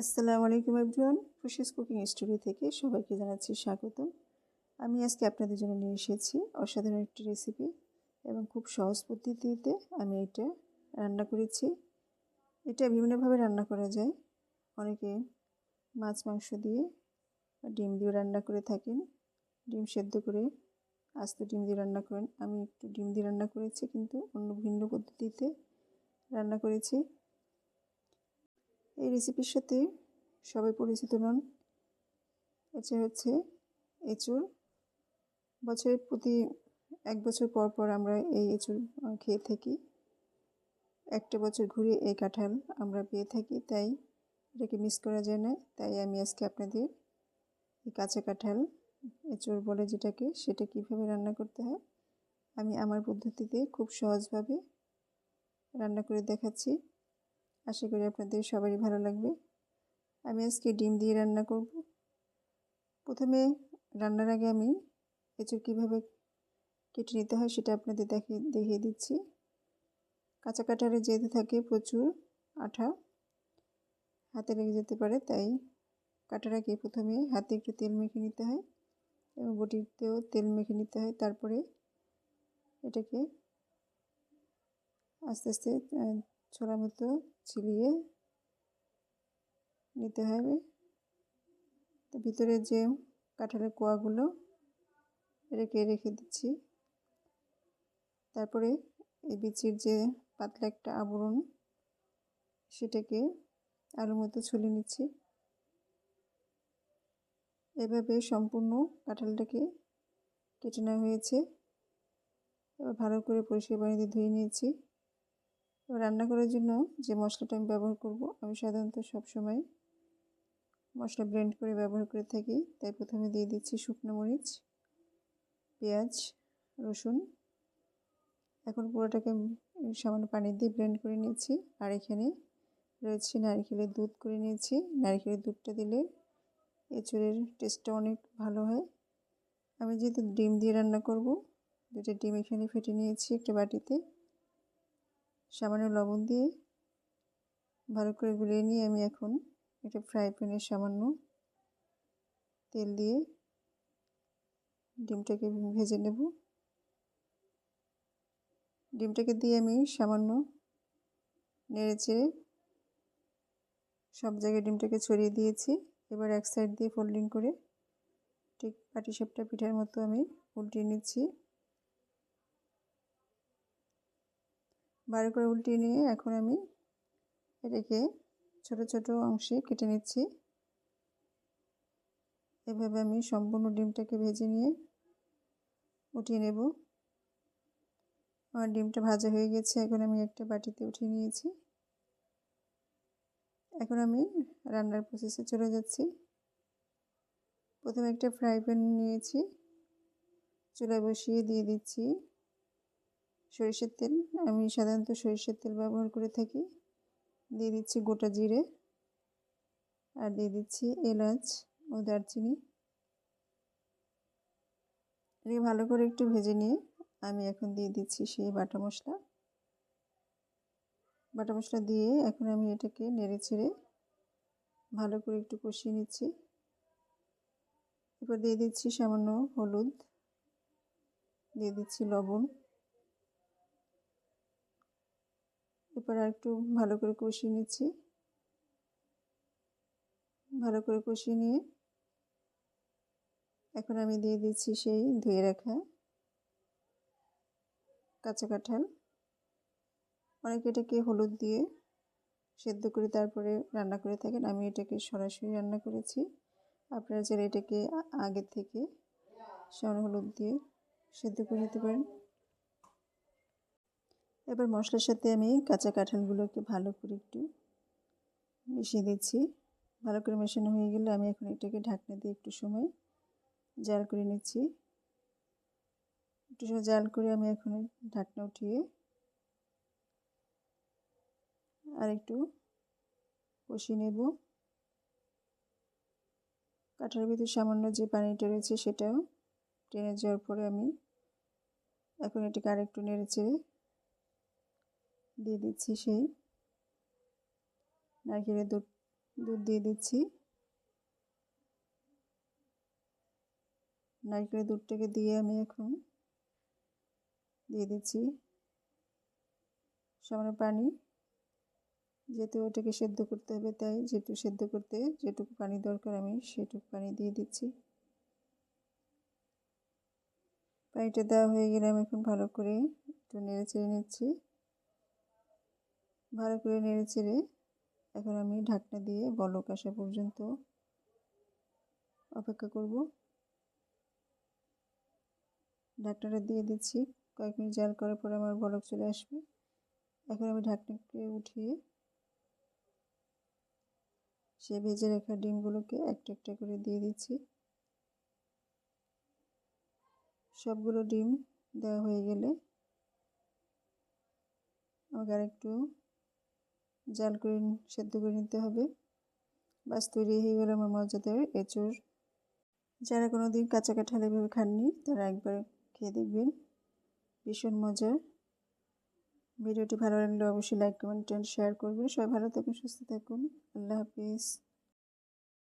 আসসালামু আলাইকুম everyone process cooking studio থেকে সবাইকে জানাচ্ছি স্বাগতম। আমি আজকে আপনাদের জন্য নিয়ে এসেছি অসাধারণ একটি রেসিপি এবং খুব সহজ পদ্ধতিতে আমি এটা রান্না করেছি। এটা বিভিন্নভাবে রান্না করা যায়। অনেকে মাছ, মাংস দিয়ে ডিম দিয়ে রান্না করে থাকেন। ডিম সেদ্ধ করে আস্ত ডিম দিয়ে রান্না করেন। আমি একটু ডিম দিয়ে রান্না করেছি, কিন্তু অন্য ভিন্ন পদ্ধতিতে রান্না করেছি। এই রেসিপির সাথে সবাই পরিচিত নন। এটা হচ্ছে এঁচুর। বছরের প্রতি এক বছর পর পর আমরা এই এঁচুর খেয়ে থাকি। একটা বছর ঘুরে এই কাঁঠাল আমরা পেয়ে থাকি, তাই এটাকে মিস করা যায় না। তাই আমি আজকে আপনাদের এই কাঁচা কাঁঠাল, এঁচুর বলে যেটাকে, সেটা কীভাবে রান্না করতে হয়, আমি আমার পদ্ধতিতে খুব সহজভাবে রান্না করে দেখাচ্ছি। আশা করি আপনাদের সবারই ভালো লাগবে। আমি আজকে ডিম দিয়ে রান্না করব। প্রথমে রান্নার আগে আমি এঁচুর কীভাবে কেটে নিতে হয় সেটা আপনাদের দেখে, দেখিয়ে দিচ্ছি। কাঁচা কাটারে যেতে থাকে প্রচুর আঠা, হাতে লেগে যেতে পারে, তাই কাটার আগে প্রথমে হাতে একটু তেল মেখে নিতে হয় এবং বটিতেও তেল মেখে নিতে হয়। তারপরে এটাকে আস্তে আস্তে ছোলা মতো ছিলিয়ে নিতে হবে। তো ভিতরে যে কাঁঠালের কোয়াগুলো রেখে রেখে দিচ্ছি। তারপরে এই বিচির যে পাতলা একটা আবরণ, সেটাকে আলুর মতো ছুলে নিচ্ছি। এভাবে সম্পূর্ণ কাঁঠালটাকে কেটে নেওয়া হয়েছে। এবার ভালো করে পরিষ্কার পানিতে ধুয়ে নিয়েছি। রান্না করার জন্য যে মশলাটা আমি ব্যবহার করব, আমি সাধারণত সবসময় মশলা ব্লেন্ড করে ব্যবহার করে থাকি। তাই প্রথমে দিয়ে দিচ্ছি শুকনো মরিচ, পেঁয়াজ, রসুন। এখন পুরোটাকে সামান্য পানি দিয়ে ব্লেন্ড করে নিয়েছি। আর এখানে রয়েছে নারকেলের দুধ করে নিয়েছি। নারকেলের দুধটা দিলে এঁচুড়ের টেস্টটা অনেক ভালো হয়। আমি যেহেতু ডিম দিয়ে রান্না করব দুটো ডিম এখানে ফেটে নিয়েছি একটা বাটিতে। সামান্য লবণ দিয়ে ভালো করে গুলিয়ে নিয়ে আমি এখন একটা ফ্রাই প্যানে সামান্য তেল দিয়ে ডিমটাকে ভেজে নেব। ডিমটাকে দিয়ে আমি সামান্য নেড়ে চেড়ে সব জায়গায় ডিমটাকে ছড়িয়ে দিয়েছি। এবার এক সাইড দিয়ে ফোল্ডিং করে ঠিক পাটি পাটিসাপটা পিঠার মতো আমি উল্টিয়ে নিচ্ছি। বারো করে উল্টিয়ে নিয়ে এখন আমি এটাকে ছোট ছোট অংশে কেটে নিচ্ছি। এভাবে আমি সম্পূর্ণ ডিমটাকে ভেজে নিয়ে উঠিয়ে নেব। আমার ডিমটা ভাজা হয়ে গেছে, এখন আমি একটা বাটিতে উঠিয়ে নিয়েছি। এখন আমি রান্নার প্রসেসে চলে যাচ্ছি। প্রথমে একটা ফ্রাই প্যান নিয়েছি। চুলায় বসিয়ে দিয়ে দিচ্ছি। সরিষার তেল। আমি সাধারণত সরিষার তেল ব্যবহার করে থাকি। দিয়ে দিচ্ছি গোটা জিরে আর দিয়ে দিচ্ছি এলাচ ও দারচিনি। এটাকে ভালো করে একটু ভেজে নিয়ে আমি এখন দিয়ে দিচ্ছি সেই বাটা মশলা। বাটা মশলা দিয়ে এখন আমি এটাকে নেড়ে ছেড়ে ভালো করে একটু কষিয়ে নিচ্ছি। এরপর দিয়ে দিচ্ছি সামান্য হলুদ। দিয়ে দিচ্ছি লবণ। এরপর একটু ভালো করে কষিয়ে নিচ্ছি। ভালো করে কষিয়ে নিয়ে এখন আমি দিয়ে দিচ্ছি সেই ধুয়ে রাখা কাঁচা কাঁঠাল। অনেকে এটাকে হলুদ দিয়ে সেদ্ধ করে তারপরে রান্না করে থাকেন। আমি এটাকে সরাসরি রান্না করেছি। আপনারা যারা এটাকে আগে থেকে সামান্য হলুদ দিয়ে সেদ্ধ করে নিতে পারেন। এবার মশলার সাথে আমি কাঁচা কাঁঠালগুলোকে ভালো করে একটু মিশিয়ে দিচ্ছি। ভালো করে মেশানো হয়ে গেলে আমি এখন এটাকে ঢাকনা দিয়ে একটু সময় জাল করে নিচ্ছি। একটু সময় জাল করে আমি এখন ঢাকনা উঠিয়ে আর একটু কষিয়ে নেব। কাঁঠার ভিতরে সামান্য যে পানিটা রয়েছে সেটাও টেনে যাওয়ার পরে আমি এখন এটাকে আরেকটু নেড়ে চেড়ে দিয়ে দিচ্ছি সেই নারকেলের দুধ দুধ দিয়ে দিচ্ছি। নারকেলের দুধটাকে দিয়ে আমি এখন দিয়ে দিচ্ছি সামান্য পানি। যেহেতু ওটাকে সেদ্ধ করতে হবে, তাই যেটুকু সেদ্ধ করতে যেটুকু পানি দরকার আমি সেটুকু পানি দিয়ে দিচ্ছি। পানিটা দেওয়া হয়ে গেলে আমি এখন ভালো করে একটু নেড়ে চেড়ে নিচ্ছি। ভালো করে নেড়ে চেড়ে এখন আমি ঢাকনা দিয়ে বলক আসা পর্যন্ত অপেক্ষা করব। ঢাকনাটা দিয়ে দিচ্ছি। কয়েক মিনিট জাল করার পর আমার বলক চলে আসবে। এখন আমি ঢাকনাকে উঠিয়ে সে ভেজে রাখা ডিমগুলোকে একটা একটা করে দিয়ে দিচ্ছি। সবগুলো ডিম দেওয়া হয়ে গেলে আমাকে আর একটু জাল করে সেদ্ধ করে নিতে হবে। বাস তৈরি হয়ে গেলে আমার মজাদার এঁচুর যারা কোনো দিন কাঁচা কাঁঠাল এভাবে খাননি, তারা একবার খেয়ে দেখবেন। ভীষণ মজার। ভিডিওটি ভালো লাগলে অবশ্যই লাইক কমেন্ট শেয়ার করবেন। সবাই ভালো থাকুন, সুস্থ থাকুন। আল্লাহ হাফিজ।